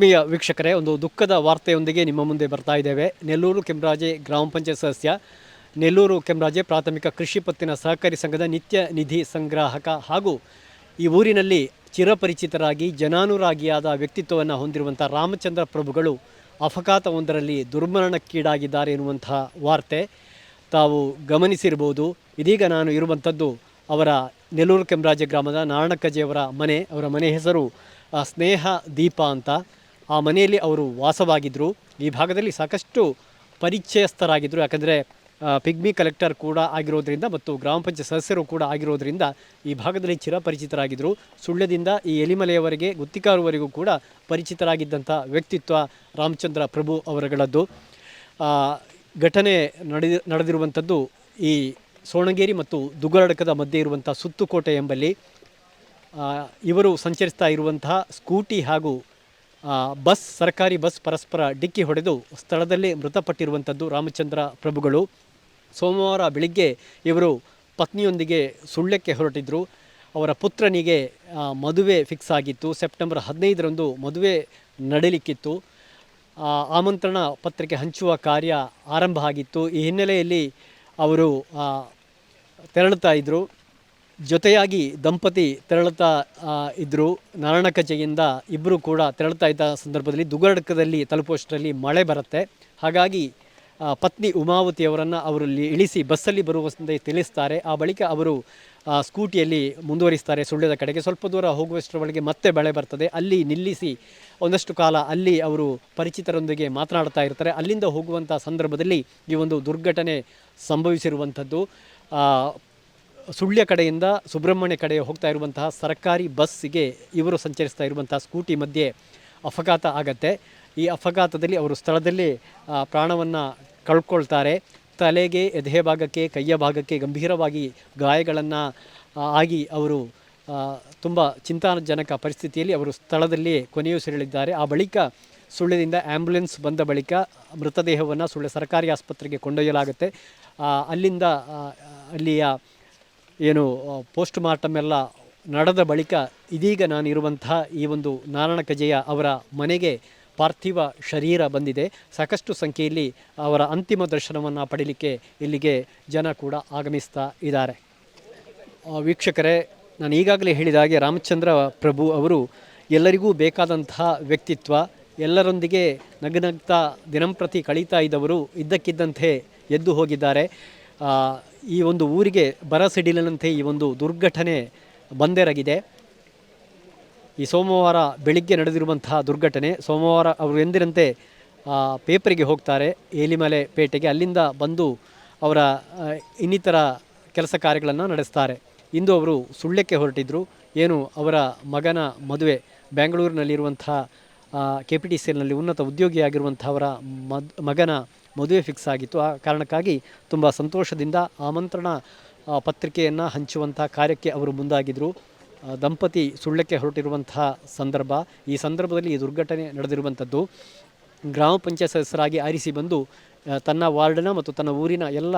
ಆತ್ಮೀಯ ವೀಕ್ಷಕರೇ, ಒಂದು ದುಃಖದ ವಾರ್ತೆಯೊಂದಿಗೆ ನಿಮ್ಮ ಮುಂದೆ ಬರ್ತಾ ಇದ್ದೇವೆ. ನೆಲ್ಲೂರು ಕೆಂಬರಾಜೆ ಗ್ರಾಮ ಪಂಚಾಯತ್ ಸದಸ್ಯ, ನೆಲ್ಲೂರು ಕೆಂಬರಾಜೆ ಪ್ರಾಥಮಿಕ ಕೃಷಿ ಪತ್ತಿನ ಸಹಕಾರಿ ಸಂಘದ ನಿತ್ಯ ನಿಧಿ ಸಂಗ್ರಾಹಕ ಹಾಗೂ ಈ ಊರಿನಲ್ಲಿ ಚಿರಪರಿಚಿತರಾಗಿ, ಜನಾನುರಾಗಿಯಾದ ವ್ಯಕ್ತಿತ್ವವನ್ನು ಹೊಂದಿರುವಂಥ ರಾಮಚಂದ್ರ ಪ್ರಭುಗಳು ಅಪಘಾತವೊಂದರಲ್ಲಿ ದುರ್ಮರಣಕ್ಕೀಡಾಗಿದ್ದಾರೆ ಎನ್ನುವಂತಹ ವಾರ್ತೆ ತಾವು ಗಮನಿಸಿರ್ಬೋದು. ಇದೀಗ ನಾನು ಇರುವಂಥದ್ದು ಅವರ ನೆಲ್ಲೂರು ಕೆಂಬರಾಜೆ ಗ್ರಾಮದ ನಾರಾಯಣಕ್ಕಜೆಯವರ ಮನೆ, ಅವರ ಮನೆ ಹೆಸರು ಸ್ನೇಹ ದೀಪ ಅಂತ. ಆ ಮನೆಯಲ್ಲಿ ಅವರು ವಾಸವಾಗಿದ್ದರು ಈ ಭಾಗದಲ್ಲಿ ಸಾಕಷ್ಟು ಪರಿಚಯಸ್ಥರಾಗಿದ್ದರು ಯಾಕಂದರೆ ಪಿಗ್ಮಿ ಕಲೆಕ್ಟರ್ ಕೂಡ ಆಗಿರೋದ್ರಿಂದ ಮತ್ತು ಗ್ರಾಮ ಪಂಚಾಯತ್ ಸದಸ್ಯರು ಕೂಡ ಆಗಿರೋದ್ರಿಂದ ಈ ಭಾಗದಲ್ಲಿ ಚಿರಪರಿಚಿತರಾಗಿದ್ದರು ಸುಳ್ಯದಿಂದ ಈ ಎಲಿಮಲೆಯವರೆಗೆ, ಗುತ್ತಿಕಾರುವರೆಗೂ ಕೂಡ ಪರಿಚಿತರಾಗಿದ್ದಂಥ ವ್ಯಕ್ತಿತ್ವ ರಾಮಚಂದ್ರ ಪ್ರಭು ಅವರುಗಳದ್ದು. ಘಟನೆ ನಡೆದಿ ನಡೆದಿರುವಂಥದ್ದು ಈ ಸೋಣಗೇರಿ ಮತ್ತು ದುಗ್ಗರಡಕದ ಮಧ್ಯೆ ಇರುವಂಥ ಸುತ್ತುಕೋಟೆ ಎಂಬಲ್ಲಿ ಇವರು ಸಂಚರಿಸ್ತಾ ಇರುವಂತಹ ಸ್ಕೂಟಿ ಹಾಗೂ ಬಸ್, ಸರ್ಕಾರಿ ಬಸ್ ಪರಸ್ಪರ ಡಿಕ್ಕಿ ಹೊಡೆದು ಸ್ಥಳದಲ್ಲೇ ಮೃತಪಟ್ಟಿರುವಂಥದ್ದು ರಾಮಚಂದ್ರ ಪ್ರಭುಗಳು. ಸೋಮವಾರ ಬೆಳಿಗ್ಗೆ ಇವರು ಪತ್ನಿಯೊಂದಿಗೆ ಸುಳ್ಯಕ್ಕೆ ಹೊರಟಿದ್ದರು ಅವರ ಪುತ್ರನಿಗೆ ಮದುವೆ ಫಿಕ್ಸ್ ಆಗಿತ್ತು. ಸೆಪ್ಟೆಂಬರ್ ಹದಿನೈದರಂದು ಮದುವೆ ನಡೀಲಿಕ್ಕಿತ್ತು. ಆಮಂತ್ರಣ ಪತ್ರಿಕೆ ಹಂಚುವ ಕಾರ್ಯ ಆರಂಭ ಆಗಿತ್ತು. ಈ ಹಿನ್ನೆಲೆಯಲ್ಲಿ ಅವರು ತೆರಳುತ್ತಾ ಇದ್ದರು ಜೊತೆಯಾಗಿ ದಂಪತಿ ತೆರಳುತ್ತಾ ಇದ್ದರು ನಾರಾಯಣಕಚೆಯಿಂದ ಇಬ್ಬರು ಕೂಡ ತೆರಳುತ್ತಾ ಇದ್ದ ಸಂದರ್ಭದಲ್ಲಿ ದುಗಡಕದಲ್ಲಿ, ತಲುಪುವಷ್ಟರಲ್ಲಿ ಮಳೆ ಬರುತ್ತೆ. ಹಾಗಾಗಿ ಪತ್ನಿ ಉಮಾವತಿಯವರನ್ನು ಅವರು ಇಳಿಸಿ ಬಸ್ಸಲ್ಲಿ ಬರುವಂತೆ ತಿಳಿಸ್ತಾರೆ. ಆ ಬಳಿಕ ಅವರು ಸ್ಕೂಟಿಯಲ್ಲಿ ಮುಂದುವರಿಸ್ತಾರೆ ಸುಳ್ಳ್ಯದ ಕಡೆಗೆ. ಸ್ವಲ್ಪ ದೂರ ಹೋಗುವಷ್ಟರೊಳಗೆ ಮತ್ತೆ ಬೆಳೆ ಬರ್ತದೆ. ಅಲ್ಲಿ ನಿಲ್ಲಿಸಿ ಒಂದಷ್ಟು ಕಾಲ ಅಲ್ಲಿ ಅವರು ಪರಿಚಿತರೊಂದಿಗೆ ಮಾತನಾಡ್ತಾ ಇರ್ತಾರೆ. ಅಲ್ಲಿಂದ ಹೋಗುವಂಥ ಸಂದರ್ಭದಲ್ಲಿ ಈ ಒಂದು ದುರ್ಘಟನೆ ಸಂಭವಿಸಿರುವಂಥದ್ದು. ಸುಳ್ಯ ಕಡೆಯಿಂದ ಸುಬ್ರಹ್ಮಣ್ಯ ಕಡೆ ಹೋಗ್ತಾ ಇರುವಂತಹ ಸರ್ಕಾರಿ ಬಸ್ಸಿಗೆ ಇವರು ಸಂಚರಿಸ್ತಾ ಇರುವಂತಹ ಸ್ಕೂಟಿ ಮಧ್ಯೆ ಅಪಘಾತ ಆಗತ್ತೆ. ಈ ಅಪಘಾತದಲ್ಲಿ ಅವರು ಸ್ಥಳದಲ್ಲಿ ಪ್ರಾಣವನ್ನು ಕಳ್ಕೊಳ್ತಾರೆ. ತಲೆಗೆ, ಎದೆ ಭಾಗಕ್ಕೆ, ಕೈಯ ಭಾಗಕ್ಕೆ ಗಂಭೀರವಾಗಿ ಗಾಯಗಳನ್ನು ಆಗಿ ಅವರು ತುಂಬ ಚಿಂತಾಜನಕ ಪರಿಸ್ಥಿತಿಯಲ್ಲಿ ಅವರು ಸ್ಥಳದಲ್ಲಿ ಕೊನೆಯುಸಿರಲಿದ್ದಾರೆ ಆ ಬಳಿಕ ಸುಳ್ಳ್ಯದಿಂದ ಆ್ಯಂಬುಲೆನ್ಸ್ ಬಂದ ಬಳಿಕ ಮೃತದೇಹವನ್ನು ಸುಳ್ಯ ಸರ್ಕಾರಿ ಆಸ್ಪತ್ರೆಗೆ ಕೊಂಡೊಯ್ಯಲಾಗುತ್ತೆ. ಅಲ್ಲಿಂದ ಅಲ್ಲಿಯ ಏನು ಪೋಸ್ಟ್ ಮಾರ್ಟಮ್ ಎಲ್ಲ ನಡೆದ ಬಳಿಕ ಇದೀಗ ನಾನು ಇರುವಂತಹ ಈ ಒಂದು ನಾರಾಯಣ ಕಜೆಯ ಅವರ ಮನೆಗೆ ಪಾರ್ಥಿವ ಶರೀರ ಬಂದಿದೆ. ಸಾಕಷ್ಟು ಸಂಖ್ಯೆಯಲ್ಲಿ ಅವರ ಅಂತಿಮ ದರ್ಶನವನ್ನು ಪಡೀಲಿಕ್ಕೆ ಇಲ್ಲಿಗೆ ಜನ ಕೂಡ ಆಗಮಿಸ್ತಾ ಇದ್ದಾರೆ. ವೀಕ್ಷಕರೇ, ನಾನು ಈಗಾಗಲೇ ಹೇಳಿದ ಹಾಗೆ ರಾಮಚಂದ್ರ ಪ್ರಭು ಅವರು ಎಲ್ಲರಿಗೂ ಬೇಕಾದಂತಹ ವ್ಯಕ್ತಿತ್ವ, ಎಲ್ಲರೊಂದಿಗೆ ನಗನಗ್ತಾ ದಿನಂಪ್ರತಿ ಕಳೀತಾ ಇದ್ದವರು ಇದ್ದಕ್ಕಿದ್ದಂತೆ ಎದ್ದು ಹೋಗಿದ್ದಾರೆ. ಈ ಒಂದು ಊರಿಗೆ ಬರ ಸಿಡಿಲಿನಂತೆ ಈ ಒಂದು ದುರ್ಘಟನೆ ಬಂದೆರಗಿದೆ. ಈ ಸೋಮವಾರ ಬೆಳಿಗ್ಗೆ ನಡೆದಿರುವಂತಹ ದುರ್ಘಟನೆ, ಸೋಮವಾರ ಅವರು ಎಂದಿನಂತೆ ಪೇಪರಿಗೆ ಹೋಗ್ತಾರೆ, ಏಲಿಮಲೆ ಪೇಟೆಗೆ, ಅಲ್ಲಿಂದ ಬಂದು ಅವರ ಇನ್ನಿತರ ಕೆಲಸ ಕಾರ್ಯಗಳನ್ನು ನಡೆಸ್ತಾರೆ. ಇಂದು ಅವರು ಸುಳ್ಯಕ್ಕೆ ಹೊರಟಿದ್ದರು ಏನು, ಅವರ ಮಗನ ಮದುವೆ ಬೆಂಗಳೂರಿನಲ್ಲಿರುವಂಥ ಕೆ ಪಿ ಟಿ ಸಿ ಎಲ್ನಲ್ಲಿ ಉನ್ನತ ಉದ್ಯೋಗಿಯಾಗಿರುವಂಥವರ ಮದ್, ಮಗನ ಮದುವೆ ಫಿಕ್ಸ್ ಆಗಿತ್ತು. ಆ ಕಾರಣಕ್ಕಾಗಿ ತುಂಬ ಸಂತೋಷದಿಂದ ಆಮಂತ್ರಣ ಪತ್ರಿಕೆಯನ್ನು ಹಂಚುವಂಥ ಕಾರ್ಯಕ್ಕೆ ಅವರು ಮುಂದಾಗಿದ್ದರು ದಂಪತಿ ಸುಳ್ಳಕ್ಕೆ ಹೊರಟಿರುವಂತಹ ಸಂದರ್ಭ. ಈ ಸಂದರ್ಭದಲ್ಲಿ ಈ ದುರ್ಘಟನೆ ನಡೆದಿರುವಂಥದ್ದು. ಗ್ರಾಮ ಪಂಚಾಯತ್ ಸದಸ್ಯರಾಗಿ ಆರಿಸಿ ಬಂದು ತನ್ನ ವಾರ್ಡನ ಮತ್ತು ತನ್ನ ಊರಿನ ಎಲ್ಲ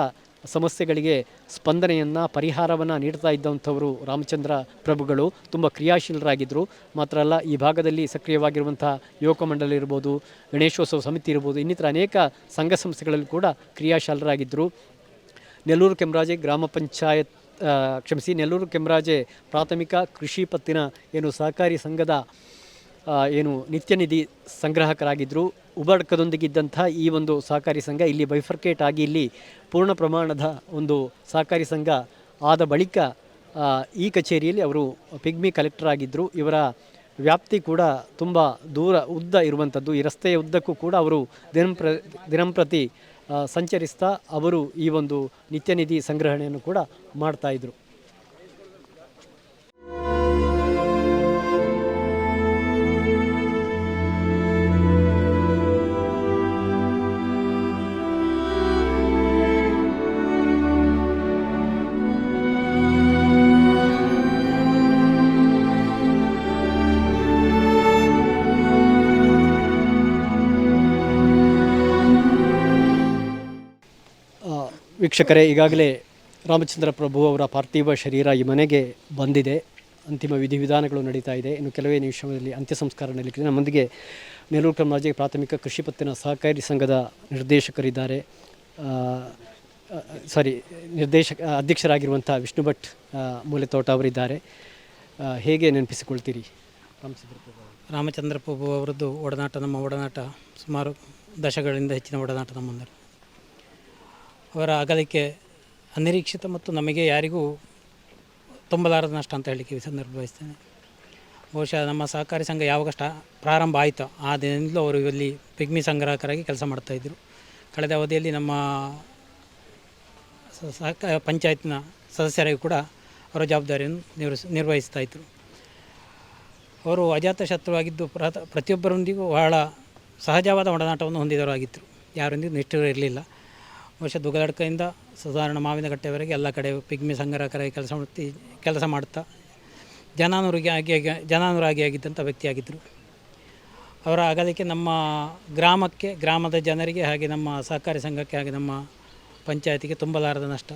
ಸಮಸ್ಯೆಗಳಿಗೆ ಸ್ಪಂದನೆಯನ್ನು, ಪರಿಹಾರವನ್ನು ನೀಡ್ತಾ ಇದ್ದಂಥವರು ರಾಮಚಂದ್ರ ಪ್ರಭುಗಳು ತುಂಬ ಕ್ರಿಯಾಶೀಲರಾಗಿದ್ದರು ಮಾತ್ರ ಅಲ್ಲ, ಈ ಭಾಗದಲ್ಲಿ ಸಕ್ರಿಯವಾಗಿರುವಂಥ ಯುವಕ ಮಂಡಳಿ ಇರ್ಬೋದು, ಗಣೇಶೋತ್ಸವ ಸಮಿತಿ ಇರ್ಬೋದು, ಇನ್ನಿತರ ಅನೇಕ ಸಂಘ ಸಂಸ್ಥೆಗಳಲ್ಲಿ ಕೂಡ ಕ್ರಿಯಾಶೀಲರಾಗಿದ್ದರು ನೆಲ್ಲೂರು ಕೆಮರಾಜೆ ಗ್ರಾಮ ಪಂಚಾಯತ್ ಕ್ಷಮಿಸಿ, ನೆಲ್ಲೂರು ಕೆಮರಾಜೆ ಪ್ರಾಥಮಿಕ ಕೃಷಿ ಪತ್ತಿನ ಏನು ಸಹಕಾರಿ ಸಂಘದ ಏನು ನಿತ್ಯ ನಿಧಿ ಸಂಗ್ರಾಹಕರಾಗಿದ್ದರು ಉಬಡ್ಕದೊಂದಿಗಿದ್ದಂಥ ಈ ಒಂದು ಸಹಕಾರಿ ಸಂಘ, ಇಲ್ಲಿ ಬೈಫರ್ಕೇಟ್ ಆಗಿ ಇಲ್ಲಿ ಪೂರ್ಣ ಪ್ರಮಾಣದ ಒಂದು ಸಹಕಾರಿ ಸಂಘ ಆದ ಬಳಿಕ ಈ ಕಚೇರಿಯಲ್ಲಿ ಅವರು ಪಿಗ್ಮಿ ಕಲೆಕ್ಟರ್ ಆಗಿದ್ದರು ಇವರ ವ್ಯಾಪ್ತಿ ಕೂಡ ತುಂಬ ದೂರ ಉದ್ದ ಇರುವಂಥದ್ದು. ಈ ರಸ್ತೆಯ ಉದ್ದಕ್ಕೂ ಕೂಡ ಅವರು ದಿನಂಪ್ರ ದಿನಂಪ್ರತಿ ಸಂಚರಿಸ್ತಾ ಅವರು ಈ ಒಂದು ನಿತ್ಯನಿಧಿ ಸಂಗ್ರಹಣೆಯನ್ನು ಕೂಡ ಮಾಡ್ತಾಯಿದ್ರು ವೀಕ್ಷಕರೇ, ಈಗಾಗಲೇ ರಾಮಚಂದ್ರ ಪ್ರಭು ಅವರ ಪಾರ್ಥಿವ ಶರೀರ ಈ ಮನೆಗೆ ಬಂದಿದೆ. ಅಂತಿಮ ವಿಧಿವಿಧಾನಗಳು ನಡೀತಾ ಇದೆ. ಇನ್ನು ಕೆಲವೇ ನಿಮಿಷದಲ್ಲಿ ಅಂತ್ಯ ಸಂಸ್ಕಾರ ನಡೀಲಿದೆ ನಮ್ಮೊಂದಿಗೆ ನೆಲ್ಲೂರು ಕ್ರಮರಾಜೆ ಪ್ರಾಥಮಿಕ ಕೃಷಿ ಪತ್ತಿನ ಸಹಕಾರಿ ಸಂಘದ ನಿರ್ದೇಶಕರಿದ್ದಾರೆ. ಸಾರಿ ನಿರ್ದೇಶಕ, ಅಧ್ಯಕ್ಷರಾಗಿರುವಂಥ ವಿಷ್ಣು ಭಟ್ ಮೂಲೆ ಮೂಲೆತೋಟ ಅವರಿದ್ದಾರೆ. ಹೇಗೆ ನೆನಪಿಸಿಕೊಳ್ತೀರಿ ರಾಮಚಂದ್ರ ಪ್ರಭು ರಾಮಚಂದ್ರ ಪ್ರಭು ಅವರದ್ದು ಒಡನಾಟ, ನಮ್ಮ ಒಡನಾಟ ಸುಮಾರು ದಶಕಗಳಿಂದ ಹೆಚ್ಚಿನ ಒಡನಾಟ ನಮ್ಮಂದರು ಅವರ ಅಗಲಿಕೆ ಅನಿರೀಕ್ಷಿತ ಮತ್ತು ನಮಗೆ ಯಾರಿಗೂ ತುಂಬಲಾರದ ನಷ್ಟ ಅಂತ ಹೇಳಲಿಕ್ಕೆ ಸಂದರ್ಭ ಬಯಸ್ತೇನೆ. ಬಹುಶಃ ನಮ್ಮ ಸಹಕಾರಿ ಸಂಘ ಯಾವಾಗ ಸ್ಟಾ ಪ್ರಾರಂಭ ಆಯಿತೋ ಆ ದಿನದಿಂದಲೂ ಅವರು ಇಲ್ಲಿ ಪಿಗ್ಮಿ ಸಂಗ್ರಾಹಕರಾಗಿ ಕೆಲಸ ಮಾಡ್ತಾಯಿದ್ರು ಕಳೆದ ಅವಧಿಯಲ್ಲಿ ನಮ್ಮ ಸಹಕಾರ ಸಹಕ, ಪಂಚಾಯತ್ನ ಸದಸ್ಯರಾಗಿ ಕೂಡ ಅವರ ಜವಾಬ್ದಾರಿಯನ್ನು ನಿರ್ವಹಿಸ್ ನಿರ್ವಹಿಸ್ತಾ ಇದ್ದರು ಅವರು ಅಜಾತ ಶತ್ರುವಾಗಿದ್ದು ಪ್ರತ, ಪ್ರತಿಯೊಬ್ಬರೊಂದಿಗೂ ಬಹಳ ಸಹಜವಾದ ಒಡನಾಟವನ್ನು ಹೊಂದಿದವರಾಗಿದ್ದರು ಯಾರೊಂದಿಗೂ ನಿಷ್ಠರು ಇರಲಿಲ್ಲ. ಬಹುಶಃ ದುಗಲಡ್ಕದಿಂದ ಸಾಧಾರಣ ಮಾವಿನಗಟ್ಟೆವರೆಗೆ ಎಲ್ಲ ಕಡೆ ಪಿಗ್ಮಿ ಸಂಗ್ರಹಕರಾಗಿ ಕೆಲಸ ಮಾಡ್ತಿ, ಕೆಲಸ ಮಾಡ್ತಾ, ಜನಾನುರಿಗೆ ಆಗಿ ಜನಾನುರಾಗಿ ಆಗಿದ್ದಂಥ ವ್ಯಕ್ತಿಯಾಗಿದ್ದರು. ಅವರ ಅಗಲಿಕೆ ನಮ್ಮ ಗ್ರಾಮಕ್ಕೆ, ಗ್ರಾಮದ ಜನರಿಗೆ ಹಾಗೆ ನಮ್ಮ ಸಹಕಾರಿ ಸಂಘಕ್ಕೆ ಹಾಗೆ ನಮ್ಮ ಪಂಚಾಯತಿಗೆ ತುಂಬಲಾರದ ನಷ್ಟ.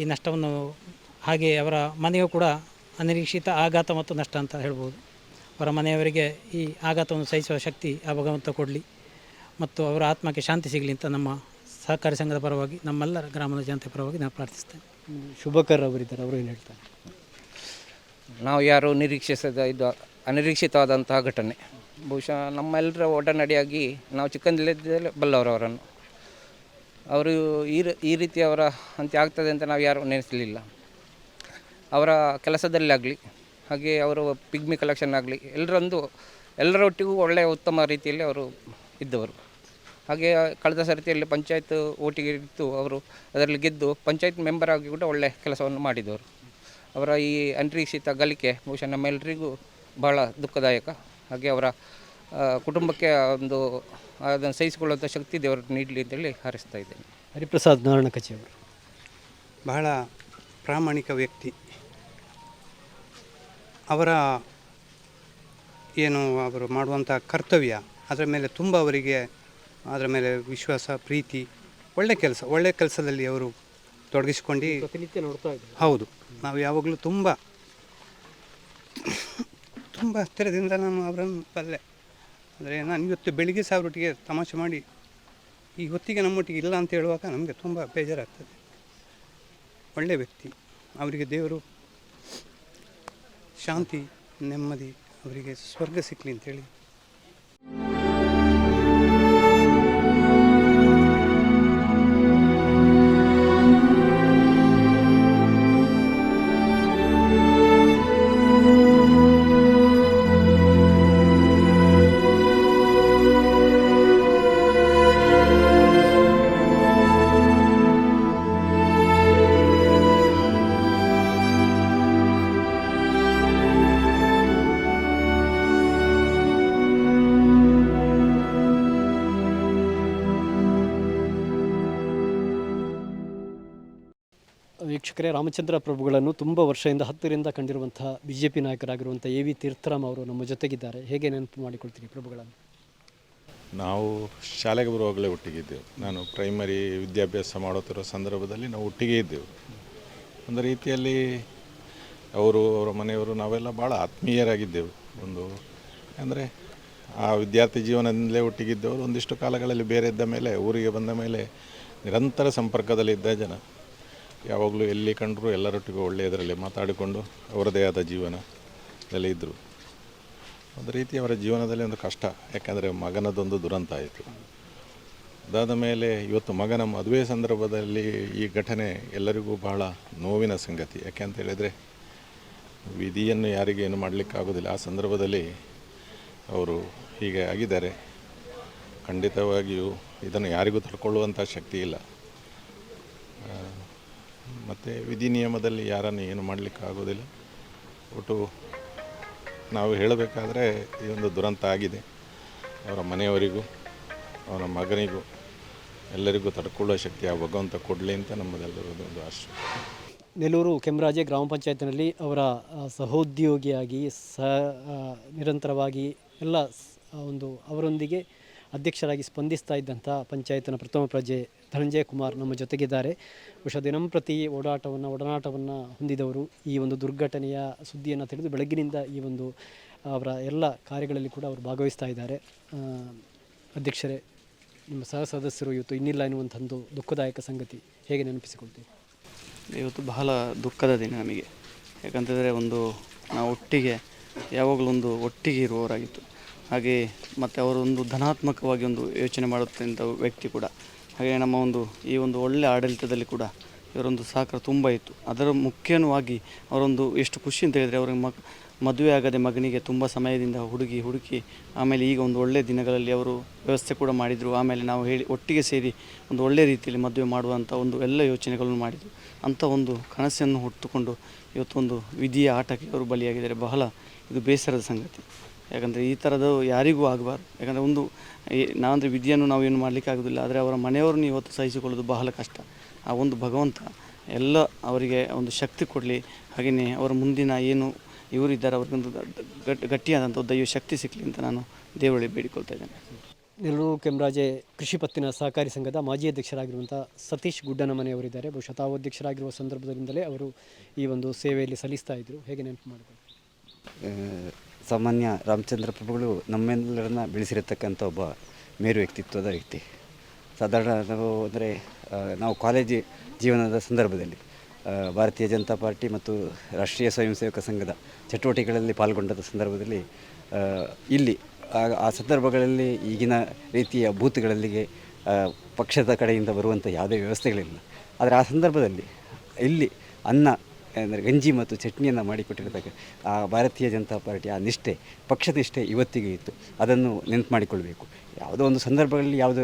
ಈ ನಷ್ಟವನ್ನು ಹಾಗೆ ಅವರ ಮನೆಯೂ ಕೂಡ ಅನಿರೀಕ್ಷಿತ ಆಘಾತ ಮತ್ತು ನಷ್ಟ ಅಂತ ಹೇಳ್ಬೋದು. ಅವರ ಮನೆಯವರಿಗೆ ಈ ಆಘಾತವನ್ನು ಸಹಿಸುವ ಶಕ್ತಿ ಆ ಭಗವಂತ ಕೊಡಲಿ ಮತ್ತು ಅವರ ಆತ್ಮಕ್ಕೆ ಶಾಂತಿ ಸಿಗಲಿ ಅಂತ ನಮ್ಮ ಸಹಕಾರಿ ಸಂಘದ ಪರವಾಗಿ ನಮ್ಮೆಲ್ಲರ ಗ್ರಾಮದ ಜನತೆ ಪರವಾಗಿ ನಾನು ಪ್ರಾರ್ಥಿಸ್ತೇನೆ. ಶುಭಕರ್ ಅವರಿದ್ದಾರೆ ಅವರು ಏನು ಹೇಳ್ತಾರೆ? ನಾವು ಯಾರು ನಿರೀಕ್ಷಿಸದ ಇದು ಅನಿರೀಕ್ಷಿತವಾದಂತಹ ಘಟನೆ. ಬಹುಶಃ ನಮ್ಮೆಲ್ಲರ ಒಡನಡಿಯಾಗಿ ನಾವು ಚಿಕ್ಕಂದಿಲ್ಲದಲ್ಲೇ ಬಲ್ಲವರು ಅವರನ್ನು. ಅವರು ಈ ರ- ಈ ರೀತಿ ಅವರ ಅಂತ್ಯ ಆಗ್ತದೆ ಅಂತ ನಾವು ಯಾರು ನೆನೆಸಲಿಲ್ಲ. ಅವರ ಕೆಲಸದಲ್ಲಾಗಲಿ ಹಾಗೆ ಅವರು ಪಿಗ್ಮಿ ಕಲೆಕ್ಷನ್ ಆಗಲಿ ಎಲ್ಲರೊಂದು ಎಲ್ಲರೊಟ್ಟಿಗೂ ಒಳ್ಳೆಯ ಉತ್ತಮ ರೀತಿಯಲ್ಲಿ ಅವರು ಇದ್ದವರು. ಹಾಗೆ ಕಳೆದ ಸರತಿಯಲ್ಲಿ ಪಂಚಾಯತ್ ಓಟಿಗೆ ಇತ್ತು ಅವರು ಅದರಲ್ಲಿ ಗೆದ್ದು ಪಂಚಾಯತ್ ಮೆಂಬರ್ ಆಗಿ ಕೂಡ ಒಳ್ಳೆಯ ಕೆಲಸವನ್ನು ಮಾಡಿದವರು. ಅವರ ಈ ಅನಿರೀಕ್ಷಿತ ಗಲಿಕೆ ಬಹುಶಃ ನಮ್ಮೆಲ್ಲರಿಗೂ ಬಹಳ ದುಃಖದಾಯಕ. ಹಾಗೆ ಅವರ ಕುಟುಂಬಕ್ಕೆ ಒಂದು ಅದನ್ನು ಸಹಿಸಿಕೊಳ್ಳುವಂಥ ಶಕ್ತಿ ದೇವರು ನೀಡಲಿ ಅಂತೇಳಿ ಹಾರಿಸ್ತಾ ಇದ್ದೇನೆ. ಹರಿಪ್ರಸಾದ್ ನಾರಾಯಣ ಕಚೇವರು ಬಹಳ ಪ್ರಾಮಾಣಿಕ ವ್ಯಕ್ತಿ. ಅವರ ಏನು ಅವರು ಮಾಡುವಂಥ ಕರ್ತವ್ಯ ಅದರ ಮೇಲೆ ತುಂಬ ಅವರಿಗೆ ಅದರ ಮೇಲೆ ವಿಶ್ವಾಸ ಪ್ರೀತಿ ಒಳ್ಳೆ ಕೆಲಸ ಒಳ್ಳೆ ಕೆಲಸದಲ್ಲಿ ಅವರು ತೊಡಗಿಸ್ಕೊಂಡು ಪ್ರತಿನಿತ್ಯ ನೋಡ್ತಾ ಇದ್ದೀವಿ ಹೌದು ನಾವು ಯಾವಾಗಲೂ ತುಂಬ ತುಂಬ ಹತ್ತಿರದಿಂದ ನಾನು ಅವರನ್ನು ಬಲ್ಲೆ ಅಂದರೆ ನಾನು ಇವತ್ತು ಬೆಳಿಗ್ಗೆ ಸಹ ಅವರೊಟ್ಟಿಗೆ ತಮಾಷೆ ಮಾಡಿ ಈ ಹೊತ್ತಿಗೆ ನಮ್ಮೊಟ್ಟಿಗೆ ಇಲ್ಲ ಅಂತ ಹೇಳುವಾಗ ನಮಗೆ ತುಂಬ ಬೇಜಾರಾಗ್ತದೆ. ಒಳ್ಳೆಯ ವ್ಯಕ್ತಿ ಅವರಿಗೆ ದೇವರು ಶಾಂತಿ ನೆಮ್ಮದಿ ಅವರಿಗೆ ಸ್ವರ್ಗ ಸಿಕ್ಕಲಿ ಅಂತೇಳಿ ವೀಕ್ಷಕರೇ, ರಾಮಚಂದ್ರ ಪ್ರಭುಗಳನ್ನು ತುಂಬ ವರ್ಷದಿಂದ ಹತ್ತರಿಂದ ಕಂಡಿರುವಂತಹ ಬಿ ಜೆ ಪಿ ನಾಯಕರಾಗಿರುವಂಥ ಎ ವಿ ತೀರ್ಥರಾಮ್ ಅವರು ನಮ್ಮ ಜೊತೆಗಿದ್ದಾರೆ. ಹೇಗೆ ನೆನಪು ಮಾಡಿಕೊಳ್ತೀರಿ ಪ್ರಭುಗಳನ್ನು? ನಾವು ಶಾಲೆಗೆ ಬರುವಾಗಲೇ ಒಟ್ಟಿಗಿದ್ದೆವು ನಾನು ಪ್ರೈಮರಿ ವಿದ್ಯಾಭ್ಯಾಸ ಮಾಡುತ್ತಿರುವ ಸಂದರ್ಭದಲ್ಲಿ ನಾವು ಒಟ್ಟಿಗೆ ಇದ್ದೆವು. ಒಂದು ರೀತಿಯಲ್ಲಿ ಅವರು, ಅವರ ಮನೆಯವರು ನಾವೆಲ್ಲ ಭಾಳ ಆತ್ಮೀಯರಾಗಿದ್ದೆವು. ಒಂದು ಅಂದರೆ ಆ ವಿದ್ಯಾರ್ಥಿ ಜೀವನದಿಂದಲೇ ಒಟ್ಟಿಗಿದ್ದವರು. ಒಂದಿಷ್ಟು ಕಾಲಗಳಲ್ಲಿ ಬೇರೆ ಇದ್ದ ಮೇಲೆ, ಊರಿಗೆ ಬಂದ ಮೇಲೆ ನಿರಂತರ ಸಂಪರ್ಕದಲ್ಲಿದ್ದ ಜನ. ಯಾವಾಗಲೂ ಎಲ್ಲಿ ಕಂಡರೂ ಎಲ್ಲರೊಟ್ಟಿಗೂ ಒಳ್ಳೆಯದರಲ್ಲಿ ಮಾತಾಡಿಕೊಂಡು ಅವರದೇ ಆದ ಜೀವನದಲ್ಲಿ ಇದ್ದರು ಒಂದು ರೀತಿ ಅವರ ಜೀವನದಲ್ಲಿ ಒಂದು ಕಷ್ಟ, ಯಾಕೆಂದರೆ ಮಗನದೊಂದು ದುರಂತ ಆಯಿತು. ಅದಾದ ಮೇಲೆ ಇವತ್ತು ಮಗನ ಮದುವೆ ಸಂದರ್ಭದಲ್ಲಿ ಈ ಘಟನೆ ಎಲ್ಲರಿಗೂ ಬಹಳ ನೋವಿನ ಸಂಗತಿ. ಯಾಕೆ ಅಂತ ಹೇಳಿದರೆ, ವಿಧಿಯನ್ನು ಯಾರಿಗೆ ಏನು ಮಾಡಲಿಕ್ಕಾಗೋದಿಲ್ಲ. ಆ ಸಂದರ್ಭದಲ್ಲಿ ಅವರು ಹೀಗೆ ಆಗಿದ್ದಾರೆ. ಖಂಡಿತವಾಗಿಯೂ ಇದನ್ನು ಯಾರಿಗೂ ತಡ್ಕೊಳ್ಳುವಂಥ ಶಕ್ತಿ ಇಲ್ಲ. ಮತ್ತು ವಿಧಿ ನಿಯಮದಲ್ಲಿ ಯಾರನ್ನು ಏನು ಮಾಡಲಿಕ್ಕಾಗೋದಿಲ್ಲ ಒಟ್ಟು ನಾವು ಹೇಳಬೇಕಾದ್ರೆ ಈ ಒಂದು ದುರಂತ ಆಗಿದೆ. ಅವರ ಮನೆಯವರಿಗೂ, ಅವರ ಮಗನಿಗೂ, ಎಲ್ಲರಿಗೂ ತಡ್ಕೊಳ್ಳೋ ಶಕ್ತಿ ಆ ಭಗವಂತ ಕೊಡಲಿ ಅಂತ ನಮ್ಮದೆಲ್ಲರೂ ಒಂದು ಆಶೆ ನೆಲ್ಲೂರು ಕೆಮ್ರಾಜೆ ಗ್ರಾಮ ಪಂಚಾಯತ್ನಲ್ಲಿ ಅವರ ಸಹೋದ್ಯೋಗಿಯಾಗಿ, ಸ ನಿರಂತರವಾಗಿ ಎಲ್ಲ ಒಂದು ಅವರೊಂದಿಗೆ ಅಧ್ಯಕ್ಷರಾಗಿ ಸ್ಪಂದಿಸ್ತಾ ಇದ್ದಂಥ ಪಂಚಾಯತ್ನ ಪ್ರಥಮ ಪ್ರಜೆ ಧನಂಜಯ ಕುಮಾರ್ ನಮ್ಮ ಜೊತೆಗಿದ್ದಾರೆ. ಬಹುಶಃ ದಿನಂಪ್ರತಿ ಓಡಾಟವನ್ನು, ಒಡನಾಟವನ್ನು ಹೊಂದಿದವರು ಈ ಒಂದು ದುರ್ಘಟನೆಯ ಸುದ್ದಿಯನ್ನು ತಿಳಿದು ಬೆಳಗ್ಗಿನಿಂದ ಈ ಒಂದು, ಅವರ ಎಲ್ಲ ಕಾರ್ಯಗಳಲ್ಲಿ ಕೂಡ ಅವರು ಭಾಗವಹಿಸ್ತಾ ಇದ್ದಾರೆ. ಅಧ್ಯಕ್ಷರೇ, ನಿಮ್ಮ ಸಹ ಸದಸ್ಯರು ಇವತ್ತು ಇನ್ನಿಲ್ಲ ಎನ್ನುವಂಥದ್ದು ದುಃಖದಾಯಕ ಸಂಗತಿ ಹೇಗೆ ನೆನಪಿಸಿಕೊಳ್ತೀವಿ ಇವತ್ತು ಬಹಳ ದುಃಖದ ದಿನ ನಮಗೆ. ಯಾಕಂತಂದರೆ ಒಂದು, ನಾವು ಒಟ್ಟಿಗೆ, ಯಾವಾಗಲೂ ಒಂದು ಒಟ್ಟಿಗೆ ಇರುವವರಾಗಿತ್ತು. ಹಾಗೆ ಮತ್ತು ಅವರು ಒಂದು ಧನಾತ್ಮಕವಾಗಿ ಒಂದು ಯೋಚನೆ ಮಾಡುತ್ತಿದ್ದ ವ್ಯಕ್ತಿ ಕೂಡ. ಹಾಗೆ ನಮ್ಮ ಒಂದು ಈ ಒಂದು ಒಳ್ಳೆಯ ಆಡಳಿತದಲ್ಲಿ ಕೂಡ ಇವರೊಂದು ಸಹಕಾರ ತುಂಬ ಇತ್ತು. ಅದರ ಮುಖ್ಯವಾಗಿ ಅವರೊಂದು ಎಷ್ಟು ಖುಷಿ ಅಂತ ಹೇಳಿದರೆ ಅವರಿಗೆ ಮಕ್ ಮದುವೆ ಆಗದೆ ಮಗನಿಗೆ ತುಂಬ ಸಮಯದಿಂದ ಹುಡುಗಿ ಹುಡುಕಿ ಆಮೇಲೆ ಈಗ ಒಂದು ಒಳ್ಳೆಯ ದಿನಗಳಲ್ಲಿ ಅವರು ವ್ಯವಸ್ಥೆ ಕೂಡ ಮಾಡಿದರು. ಆಮೇಲೆ ನಾವು ಹೇಳಿ ಒಟ್ಟಿಗೆ ಸೇರಿ ಒಂದು ಒಳ್ಳೆಯ ರೀತಿಯಲ್ಲಿ ಮದುವೆ ಮಾಡುವಂಥ ಒಂದು ಎಲ್ಲ ಯೋಚನೆಗಳನ್ನು ಮಾಡಿದರು. ಅಂಥ ಒಂದು ಕನಸನ್ನು ಹೊತ್ತುಕೊಂಡು ಇವತ್ತೊಂದು ವಿಧಿಯ ಆಟಕ್ಕೆ ಅವರು ಬಲಿಯಾಗಿದ್ದಾರೆ. ಬಹಳ ಇದು ಬೇಸರದ ಸಂಗತಿ. ಯಾಕಂದರೆ ಈ ಥರದ್ದು ಯಾರಿಗೂ ಆಗಬಾರ್ದು. ಯಾಕಂದರೆ ಒಂದು ನಾವಂದರೆ ವಿದ್ಯೆಯನ್ನು ನಾವು ಏನು ಮಾಡಲಿಕ್ಕೆ ಆಗೋದಿಲ್ಲ ಆದರೆ ಅವರ ಮನೆಯವ್ರನ್ನ ಇವತ್ತು ಸಹಿಸಿಕೊಳ್ಳೋದು ಬಹಳ ಕಷ್ಟ. ಆ ಒಂದು ಭಗವಂತ ಎಲ್ಲ ಅವರಿಗೆ ಒಂದು ಶಕ್ತಿ ಕೊಡಲಿ. ಹಾಗೆಯೇ ಅವರ ಮುಂದಿನ ಏನು ಇವರಿದ್ದಾರೆ ಅವ್ರಿಗೊಂದು ಗಟ್ಟಿ ಗಟ್ಟಿಯಾದಂಥ ದೈವ ಶಕ್ತಿ ಸಿಕ್ಕಲಿ ಅಂತ ನಾನು ದೇವರಲ್ಲಿ ಬೇಡಿಕೊಳ್ತಾ ಇದ್ದೇನೆ. ನೆಲ್ಲೂರು ಕೆಂಬರಾಜೆ ಕೃಷಿ ಪತ್ತಿನ ಸಹಕಾರಿ ಸಂಘದ ಮಾಜಿ ಅಧ್ಯಕ್ಷರಾಗಿರುವಂಥ ಸತೀಶ್ ಗುಡ್ಡನ ಮನೆಯವರಿದ್ದಾರೆ. ಬಹುಶಃ ತಾವು ಅಧ್ಯಕ್ಷರಾಗಿರುವ ಸಂದರ್ಭದಿಂದಲೇ ಅವರು ಈ ಒಂದು ಸೇವೆಯಲ್ಲಿ ಸಲ್ಲಿಸ್ತಾ ಇದ್ದರು ಹೇಗೆ ನೆನಪು ಮಾಡಬೇಕು ಸಾಮಾನ್ಯ ರಾಮಚಂದ್ರ ಪ್ರಭುಗಳು ನಮ್ಮೆಲ್ಲರನ್ನ ಬೆಳೆಸಿರತಕ್ಕಂಥ ಒಬ್ಬ ಮೇರು ವ್ಯಕ್ತಿತ್ವದ ವ್ಯಕ್ತಿ. ಸಾಧಾರಣ ನಾವು ಅಂದರೆ ನಾವು ಕಾಲೇಜು ಜೀವನದ ಸಂದರ್ಭದಲ್ಲಿ ಭಾರತೀಯ ಜನತಾ ಪಾರ್ಟಿ ಮತ್ತು ರಾಷ್ಟ್ರೀಯ ಸ್ವಯಂ ಸೇವಕ ಸಂಘದ ಚಟುವಟಿಕೆಗಳಲ್ಲಿ ಪಾಲ್ಗೊಂಡ ಸಂದರ್ಭದಲ್ಲಿ ಇಲ್ಲಿ ಆ- ಆ ಸಂದರ್ಭಗಳಲ್ಲಿ ಈಗಿನ ರೀತಿಯ ಬೂತ್ಗಳಲ್ಲಿಗೆ ಪಕ್ಷದ ಕಡೆಯಿಂದ ಬರುವಂಥ ಯಾವುದೇ ವ್ಯವಸ್ಥೆಗಳಿಲ್ಲ. ಆದರೆ ಆ ಸಂದರ್ಭದಲ್ಲಿ ಇಲ್ಲಿ ಅನ್ನ ಅಂದರೆ ಗಂಜಿ ಮತ್ತು ಚಟ್ನಿಯನ್ನು ಮಾಡಿಕೊಟ್ಟಿರ್ತಕ್ಕ ಆ ಭಾರತೀಯ ಜನತಾ ಪಾರ್ಟಿ ಆ ನಿಷ್ಠೆ, ಪಕ್ಷ ನಿಷ್ಠೆ ಇವತ್ತಿಗೂ ಇತ್ತು. ಅದನ್ನು ನೆನಪು ಮಾಡಿಕೊಳ್ಬೇಕು ಯಾವುದೋ ಒಂದು ಸಂದರ್ಭಗಳಲ್ಲಿ ಯಾವುದೋ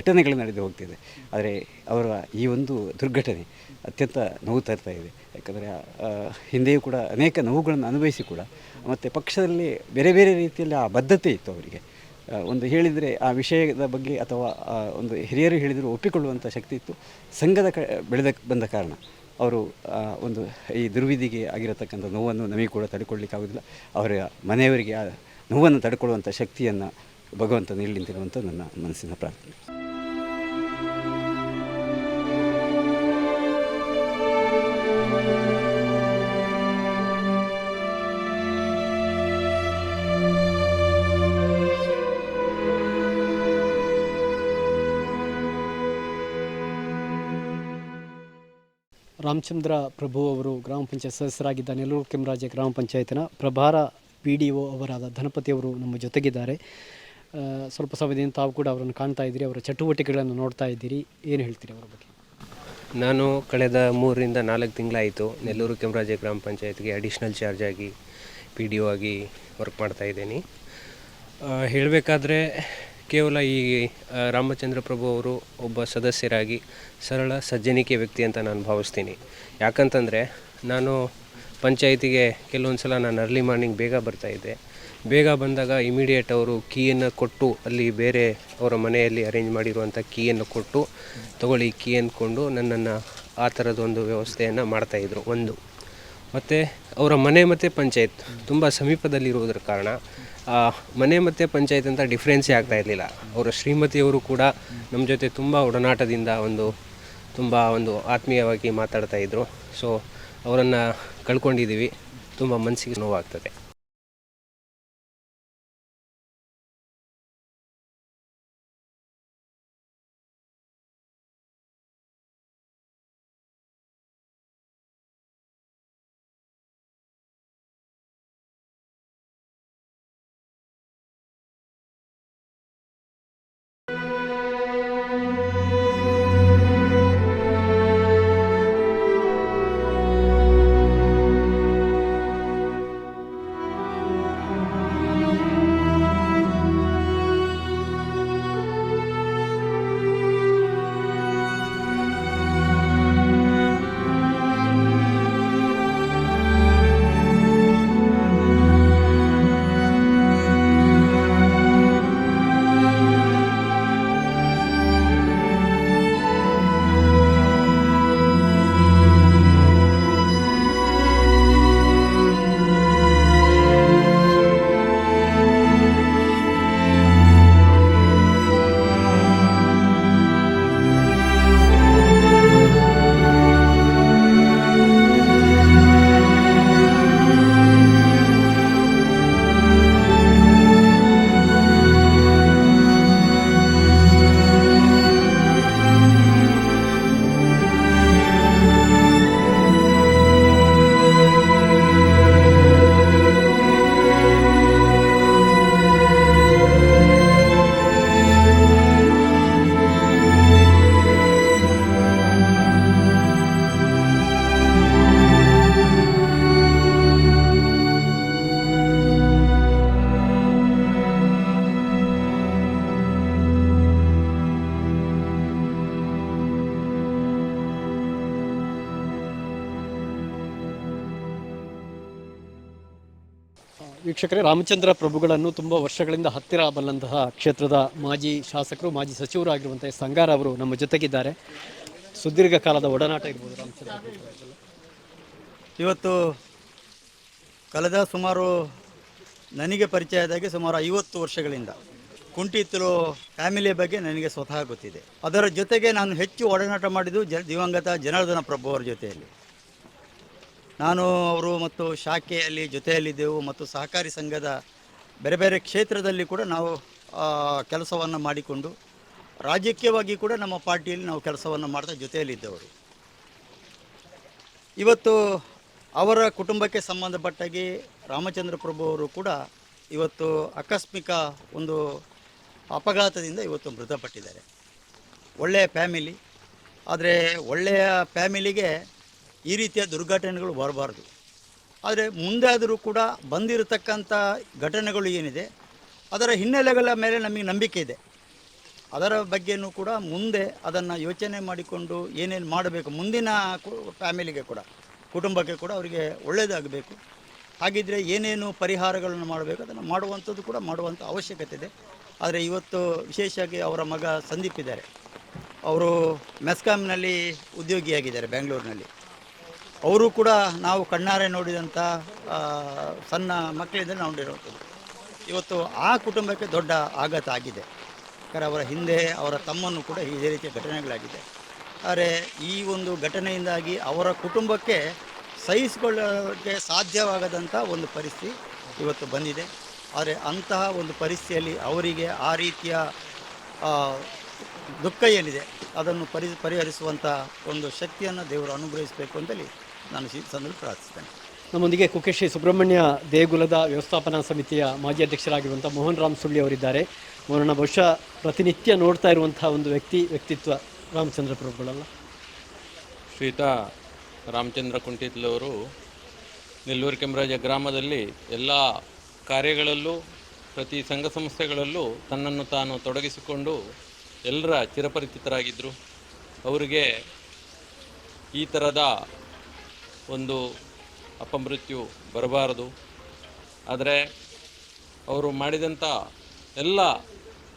ಘಟನೆಗಳು ನಡೆದು ಹೋಗ್ತಿದೆ. ಆದರೆ ಅವರ ಈ ಒಂದು ದುರ್ಘಟನೆ ಅತ್ಯಂತ ನೋವು ತರ್ತಾ ಇದೆ. ಯಾಕಂದರೆ ಹಿಂದೆಯೂ ಕೂಡ ಅನೇಕ ನೋವುಗಳನ್ನು ಅನುಭವಿಸಿ ಕೂಡ ಮತ್ತು ಪಕ್ಷದಲ್ಲಿ ಬೇರೆ ಬೇರೆ ರೀತಿಯಲ್ಲಿ ಆ ಬದ್ಧತೆ ಇತ್ತು ಅವರಿಗೆ. ಒಂದು ಹೇಳಿದರೆ ಆ ವಿಷಯದ ಬಗ್ಗೆ ಅಥವಾ ಒಂದು ಹಿರಿಯರು ಹೇಳಿದರೂ ಒಪ್ಪಿಕೊಳ್ಳುವಂಥ ಶಕ್ತಿ ಇತ್ತು. ಸಂಘದ ಕ, ಬೆಳೆದ, ಬಂದ ಕಾರಣ. ಅವರು ಒಂದು ಈ ದುರ್ವಿಧಿಗೆ ಆಗಿರತಕ್ಕಂಥ ನೋವನ್ನು ನಮಗೆ ಕೂಡ ತಡ್ಕೊಳ್ಳಿಕ್ಕಾಗೋದಿಲ್ಲ ಅವರ ಮನೆಯವರಿಗೆ ಆ ನೋವನ್ನು ತಡ್ಕೊಳ್ಳುವಂಥ ಶಕ್ತಿಯನ್ನು ಭಗವಂತ ನೀಡಲಿ ನನ್ನ ಮನಸ್ಸಿನ ಪ್ರಾರ್ಥನೆ. ರಾಮಚಂದ್ರ ಪ್ರಭು ಅವರು ಗ್ರಾಮ ಪಂಚಾಯತ್ ಸದಸ್ಯರಾಗಿದ್ದ ನೆಲ್ಲೂರು ಕೆಂಬರಾಜೆ ಗ್ರಾಮ ಪಂಚಾಯತಿನ ಪ್ರಭಾರ ಪಿ ಡಿ ಒ ಅವರಾದ ಧನಪತಿ ಅವರು ನಮ್ಮ ಜೊತೆಗಿದ್ದಾರೆ. ಸ್ವಲ್ಪ ಸಮಯದಿಂದ ತಾವು ಕೂಡ ಅವರನ್ನು ಕಾಣ್ತಾ ಇದ್ದೀರಿ, ಅವರ ಚಟುವಟಿಕೆಗಳನ್ನು ನೋಡ್ತಾ ಇದ್ದೀರಿ. ಏನು ಹೇಳ್ತೀರಿ ಅವರ ಬಗ್ಗೆ? ನಾನು ಕಳೆದ ಮೂರರಿಂದ ನಾಲ್ಕು ತಿಂಗಳಾಯಿತು ನೆಲ್ಲೂರು ಕೆಂಪರಾಜೆ ಗ್ರಾಮ ಪಂಚಾಯತ್ಗೆ ಅಡಿಷ್ನಲ್ ಚಾರ್ಜ್ ಆಗಿ ಪಿ ಡಿ ಒ ಆಗಿ ವರ್ಕ್ ಮಾಡ್ತಾ ಇದ್ದೀನಿ. ಹೇಳಬೇಕಾದ್ರೆ ಕೇವಲ ಈ ರಾಮಚಂದ್ರ ಪ್ರಭು ಅವರು ಒಬ್ಬ ಸದಸ್ಯರಾಗಿ ಸರಳ, ಸಜ್ಜನಿಕೆ ವ್ಯಕ್ತಿ ಅಂತ ನಾನು ಭಾವಿಸ್ತೀನಿ. ಯಾಕಂತಂದರೆ ನಾನು ಪಂಚಾಯಿತಿಗೆ ಕೆಲವೊಂದು ಸಲ ನಾನು ಅರ್ಲಿ ಮಾರ್ನಿಂಗ್ ಬೇಗ ಬರ್ತಾಯಿದ್ದೆ ಬೇಗ ಬಂದಾಗ ಇಮಿಡಿಯೇಟ್ ಅವರು ಕೀಯನ್ನು ಕೊಟ್ಟು ಅಲ್ಲಿ ಬೇರೆ ಅವರ ಮನೆಯಲ್ಲಿ ಅರೇಂಜ್ ಮಾಡಿರುವಂಥ ಕೀಯನ್ನು ಕೊಟ್ಟು ತಗೊಳ್ಳಿ ಕೀ ಅಂದ್ಕೊಂಡು ನನ್ನನ್ನು ಆ ಥರದೊಂದು ವ್ಯವಸ್ಥೆಯನ್ನು ಮಾಡ್ತಾಯಿದ್ರು ಒಂದು. ಮತ್ತು ಅವರ ಮನೆ ಮತ್ತು ಪಂಚಾಯತ್ ತುಂಬ ಸಮೀಪದಲ್ಲಿರುವುದರ ಕಾರಣ ಮನೆ ಮತ್ತು ಪಂಚಾಯತ್ ಅಂತ ಡಿಫ್ರೆನ್ಸೇ ಆಗ್ತಾ ಇರಲಿಲ್ಲ. ಅವರ ಶ್ರೀಮತಿಯವರು ಕೂಡ ನಮ್ಮ ಜೊತೆ ತುಂಬ ಒಡನಾಟದಿಂದ ಒಂದು ತುಂಬ ಒಂದು ಆತ್ಮೀಯವಾಗಿ ಮಾತಾಡ್ತಾ ಇದ್ದರು ಸೊ ಅವರನ್ನು ಕಳ್ಕೊಂಡಿದ್ದೀವಿ. ತುಂಬ ಮನಸ್ಸಿಗೆ ನೋವಾಗ್ತದೆ. ವೀಕ್ಷಕರೇ, ರಾಮಚಂದ್ರ ಪ್ರಭುಗಳನ್ನು ತುಂಬ ವರ್ಷಗಳಿಂದ ಹತ್ತಿರ ಬಲ್ಲಂತಹ ಕ್ಷೇತ್ರದ ಮಾಜಿ ಶಾಸಕರು, ಮಾಜಿ ಸಚಿವರು ಆಗಿರುವಂಥ ಸಂಗಾರ ಅವರು ನಮ್ಮ ಜೊತೆಗಿದ್ದಾರೆ. ಸುದೀರ್ಘ ಕಾಲದ ಒಡನಾಟ ಇರ್ಬೋದು ರಾಮಚಂದ್ರ ಇವತ್ತು ಕಳೆದ ಸುಮಾರು, ನನಗೆ ಪರಿಚಯ ಆದಾಗೆ ಸುಮಾರು ಐವತ್ತು ವರ್ಷಗಳಿಂದ ಕುಂಟಿತ್ತಲು ಫ್ಯಾಮಿಲಿಯ ಬಗ್ಗೆ ನನಗೆ ಸ್ವತಃ ಗೊತ್ತಿದೆ. ಅದರ ಜೊತೆಗೆ ನಾನು ಹೆಚ್ಚು ಒಡನಾಟ ಮಾಡಿದ್ದು ಜ, ದಿವಂಗತ ಜನಾರ್ದನ ಪ್ರಭು ಅವರ ಜೊತೆಯಲ್ಲಿ. ನಾನು, ಅವರು ಮತ್ತು ಶಾಖೆಯಲ್ಲಿ ಜೊತೆಯಲ್ಲಿದ್ದೆವು ಮತ್ತು ಸಹಕಾರಿ ಸಂಘದ ಬೇರೆ ಬೇರೆ ಕ್ಷೇತ್ರದಲ್ಲಿ ಕೂಡ ನಾವು ಕೆಲಸವನ್ನು ಮಾಡಿಕೊಂಡು, ರಾಜಕೀಯವಾಗಿ ಕೂಡ ನಮ್ಮ ಪಾರ್ಟಿಯಲ್ಲಿ ನಾವು ಕೆಲಸವನ್ನು ಮಾಡ್ತಾ ಜೊತೆಯಲ್ಲಿದ್ದವರು. ಇವತ್ತು ಅವರ ಕುಟುಂಬಕ್ಕೆ ಸಂಬಂಧಪಟ್ಟಾಗಿ ರಾಮಚಂದ್ರ ಪ್ರಭು ಅವರು ಕೂಡ ಇವತ್ತು ಆಕಸ್ಮಿಕ ಒಂದು ಅಪಘಾತದಿಂದ ಇವತ್ತು ಮೃತಪಟ್ಟಿದ್ದಾರೆ. ಒಳ್ಳೆಯ ಫ್ಯಾಮಿಲಿ, ಆದರೆ ಒಳ್ಳೆಯ ಫ್ಯಾಮಿಲಿಗೆ ಈ ರೀತಿಯ ದುರ್ಘಟನೆಗಳು ಬರಬಾರ್ದು. ಆದರೆ ಮುಂದೆ ಆದರೂ ಕೂಡ ಬಂದಿರತಕ್ಕಂಥ ಘಟನೆಗಳು ಏನಿದೆ, ಅದರ ಹಿನ್ನೆಲೆಗಳ ಮೇಲೆ ನಮಗೆ ನಂಬಿಕೆ ಇದೆ. ಅದರ ಬಗ್ಗೆಯೂ ಕೂಡ ಮುಂದೆ ಅದನ್ನು ಯೋಚನೆ ಮಾಡಿಕೊಂಡು ಏನೇನು ಮಾಡಬೇಕು, ಮುಂದಿನ ಫ್ಯಾಮಿಲಿಗೆ ಕೂಡ, ಕುಟುಂಬಕ್ಕೆ ಕೂಡ ಅವರಿಗೆ ಒಳ್ಳೆಯದಾಗಬೇಕು ಹಾಗಿದ್ದರೆ ಏನೇನು ಪರಿಹಾರಗಳನ್ನು ಮಾಡಬೇಕು, ಅದನ್ನು ಮಾಡುವಂಥದ್ದು ಕೂಡ ಮಾಡುವಂಥ ಅವಶ್ಯಕತೆ ಇದೆ. ಆದರೆ ಇವತ್ತು ವಿಶೇಷವಾಗಿ ಅವರ ಮಗ ಸಂದೀಪ್ ಇದ್ದಾರೆ. ಅವರು ಮೆಸ್ಕಾಮ್ನಲ್ಲಿ ಉದ್ಯೋಗಿಯಾಗಿದ್ದಾರೆ, ಬೆಂಗಳೂರಿನಲ್ಲಿ. ಅವರು ಕೂಡ ನಾವು ಕಣ್ಣಾರೆ ನೋಡಿದಂಥ ಸಣ್ಣ ಮಕ್ಕಳಿಂದ ನೋಡಿರುವಂಥದ್ದು ಇವತ್ತು ಆ ಕುಟುಂಬಕ್ಕೆ ದೊಡ್ಡ ಆಘಾತ ಆಗಿದೆ. ಯಾಕಂದರೆ ಅವರ ಹಿಂದೆ ಅವರ ತಮ್ಮನ್ನು ಕೂಡ ಇದೇ ರೀತಿಯ ಘಟನೆಗಳಾಗಿದೆ. ಆದರೆ ಈ ಒಂದು ಘಟನೆಯಿಂದಾಗಿ ಅವರ ಕುಟುಂಬಕ್ಕೆ ಸಹಿಸಿಕೊಳ್ಳೋಕ್ಕೆ ಸಾಧ್ಯವಾಗದಂಥ ಒಂದು ಪರಿಸ್ಥಿತಿ ಇವತ್ತು ಬಂದಿದೆ. ಆದರೆ ಅಂತಹ ಒಂದು ಪರಿಸ್ಥಿತಿಯಲ್ಲಿ ಅವರಿಗೆ ಆ ರೀತಿಯ ದುಃಖ ಏನಿದೆ, ಅದನ್ನು ಪರಿ, ಪರಿಹರಿಸುವಂಥ ಒಂದು ಶಕ್ತಿಯನ್ನು ದೇವರು ಅನುಗ್ರಹಿಸಬೇಕು ಅಂತೇಳಿ ನಾನು ಈ ಸಂದರ್ಭ ಪ್ರಾರ್ಥಿಸ್ತೇನೆ. ನಮ್ಮೊಂದಿಗೆ ಕುಕೇಶಿ ಸುಬ್ರಹ್ಮಣ್ಯ ದೇಗುಲದ ವ್ಯವಸ್ಥಾಪನಾ ಸಮಿತಿಯ ಮಾಜಿ ಅಧ್ಯಕ್ಷರಾಗಿರುವಂಥ ಮೋಹನ್ ರಾಮ್ ಸುಳ್ಳಿ ಅವರಿದ್ದಾರೆ. ಮೋಹನ ಬಹುಶಃ ಪ್ರತಿನಿತ್ಯ ನೋಡ್ತಾ ಇರುವಂಥ ಒಂದು ವ್ಯಕ್ತಿ ವ್ಯಕ್ತಿತ್ವ ರಾಮಚಂದ್ರ ಪ್ರಭುಗಳಲ್ಲ? ಶ್ರೀತ ರಾಮಚಂದ್ರ ಕುಂಟಿತ್ಲವರು ನೆಲ್ಲೂರು ಕೆಂಬರಾಜ ಗ್ರಾಮದಲ್ಲಿ ಎಲ್ಲ ಕಾರ್ಯಗಳಲ್ಲೂ ಪ್ರತಿ ಸಂಘ ಸಂಸ್ಥೆಗಳಲ್ಲೂ ತನ್ನನ್ನು ತಾನು ತೊಡಗಿಸಿಕೊಂಡು ಎಲ್ಲರ ಚಿರಪರಿಚಿತರಾಗಿದ್ದರು. ಅವರಿಗೆ ಈ ಥರದ ಒಂದು ಅಪಮೃತ್ಯು ಬರಬಾರದು. ಆದರೆ ಅವರು ಮಾಡಿದಂಥ ಎಲ್ಲ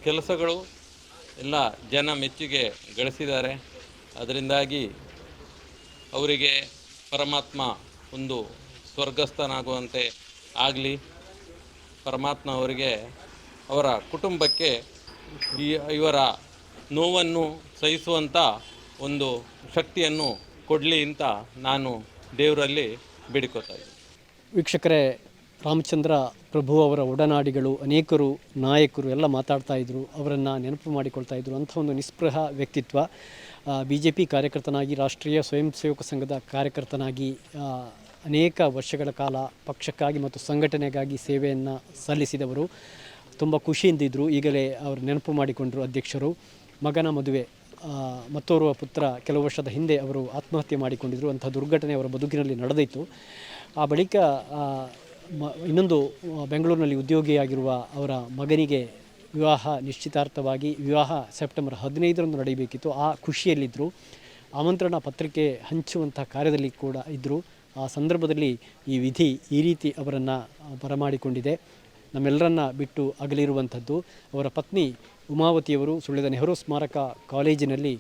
ಕೆಲಸಗಳು ಎಲ್ಲ ಜನ ಮೆಚ್ಚುಗೆ ಗಳಿಸಿದ್ದಾರೆ. ಅದರಿಂದಾಗಿ ಅವರಿಗೆ ಪರಮಾತ್ಮ ಒಂದು ಸ್ವರ್ಗಸ್ಥನಾಗುವಂತೆ ಆಗಲಿ. ಪರಮಾತ್ಮ ಅವರಿಗೆ ಅವರ ಕುಟುಂಬಕ್ಕೆ ಈ ಇವರ ನೋವನ್ನು ಸಹಿಸುವಂಥ ಒಂದು ಶಕ್ತಿಯನ್ನು ಕೊಡಲಿ ಅಂತ ನಾನು ದೇವರಲ್ಲಿ ಬೇಡಿಕೋತಾ ಇದ್ದೀವಿ ವೀಕ್ಷಕರೇ, ರಾಮಚಂದ್ರ ಪ್ರಭು ಅವರ ಒಡನಾಡಿಗಳು ಅನೇಕರು, ನಾಯಕರು ಎಲ್ಲ ಮಾತಾಡ್ತಾ ಇದ್ರು, ಅವರನ್ನು ನೆನಪು ಮಾಡಿಕೊಳ್ತಾ ಇದ್ರು ಅಂಥ ಒಂದು ನಿಸ್ಪೃಹ ವ್ಯಕ್ತಿತ್ವ. ಬಿ ಜೆ ಪಿ ಕಾರ್ಯಕರ್ತನಾಗಿ, ರಾಷ್ಟ್ರೀಯ ಸ್ವಯಂ ಸೇವಕ ಸಂಘದ ಕಾರ್ಯಕರ್ತನಾಗಿ ಅನೇಕ ವರ್ಷಗಳ ಕಾಲ ಪಕ್ಷಕ್ಕಾಗಿ ಮತ್ತು ಸಂಘಟನೆಗಾಗಿ ಸೇವೆಯನ್ನು ಸಲ್ಲಿಸಿದವರು. ತುಂಬ ಖುಷಿಯಿಂದಿದ್ದರು ಈಗಲೇ ಅವರು ನೆನಪು ಮಾಡಿಕೊಂಡರು ಅಧ್ಯಕ್ಷರು. ಮಗನ ಮದುವೆ ಮತ್ತೋರ್ವ ಪುತ್ರ ಕೆಲವು ವರ್ಷದ ಹಿಂದೆ ಅವರು ಆತ್ಮಹತ್ಯೆ ಮಾಡಿಕೊಂಡಿದ್ದರು ಅಂಥ ದುರ್ಘಟನೆ ಅವರ ಬದುಕಿನಲ್ಲಿ ನಡೆದಿತ್ತು ಆ ಬಳಿಕ ಮ, ಇನ್ನೊಂದು ಬೆಂಗಳೂರಿನಲ್ಲಿ ಉದ್ಯೋಗಿಯಾಗಿರುವ ಅವರ ಮಗನಿಗೆ ವಿವಾಹ ನಿಶ್ಚಿತಾರ್ಥವಾಗಿ ವಿವಾಹ ಸೆಪ್ಟೆಂಬರ್ ಹದಿನೈದರಂದು ನಡೆಯಬೇಕಿತ್ತು. ಆ ಖುಷಿಯಲ್ಲಿದ್ದರು ಆಮಂತ್ರಣ ಪತ್ರಿಕೆ ಹಂಚುವಂಥ ಕಾರ್ಯದಲ್ಲಿ ಕೂಡ ಇದ್ದರು ಆ ಸಂದರ್ಭದಲ್ಲಿ ಈ ವಿಧಿ ಈ ರೀತಿ ಅವರನ್ನು ಬರಮಾಡಿಕೊಂಡಿದೆ. ನಮ್ಮೆಲ್ಲರನ್ನ ಬಿಟ್ಟು ಅಗಲಿರುವಂಥದ್ದು. ಅವರ ಪತ್ನಿ ಉಮಾವತಿಯವರು ಸುಳ್ಯದ ನೆಹರು ಸ್ಮಾರಕ ಕಾಲೇಜಿನಲ್ಲಿ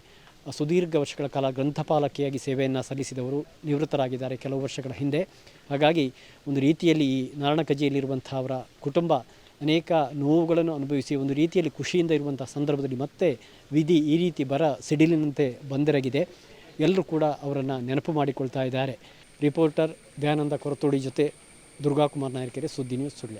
ಸುದೀರ್ಘ ವರ್ಷಗಳ ಕಾಲ ಗ್ರಂಥಪಾಲಕಿಯಾಗಿ ಸೇವೆಯನ್ನು ಸಲ್ಲಿಸಿದವರು ನಿವೃತ್ತರಾಗಿದ್ದಾರೆ ಕೆಲವು ವರ್ಷಗಳ ಹಿಂದೆ. ಹಾಗಾಗಿ ಒಂದು ರೀತಿಯಲ್ಲಿ ಈ ನಾರಣಕಜಿಯಲ್ಲಿರುವಂಥ ಅವರ ಕುಟುಂಬ ಅನೇಕ ನೋವುಗಳನ್ನು ಅನುಭವಿಸಿ ಒಂದು ರೀತಿಯಲ್ಲಿ ಖುಷಿಯಿಂದ ಇರುವಂಥ ಸಂದರ್ಭದಲ್ಲಿ ಮತ್ತೆ ವಿಧಿ ಈ ರೀತಿ ಬರ ಸಿಡಿಲಿನಂತೆ ಬಂದೆರಗಿದೆ. ಎಲ್ಲರೂ ಕೂಡ ಅವರನ್ನು ನೆನಪು ಮಾಡಿಕೊಳ್ತಾ ಇದ್ದಾರೆ. ರಿಪೋರ್ಟರ್ ದಯಾನಂದ ಕೊರತೋಡಿ ಜೊತೆ ದುರ್ಗಾಕುಮಾರ್ ನಾಯಕರೆ Suddi news Sullia.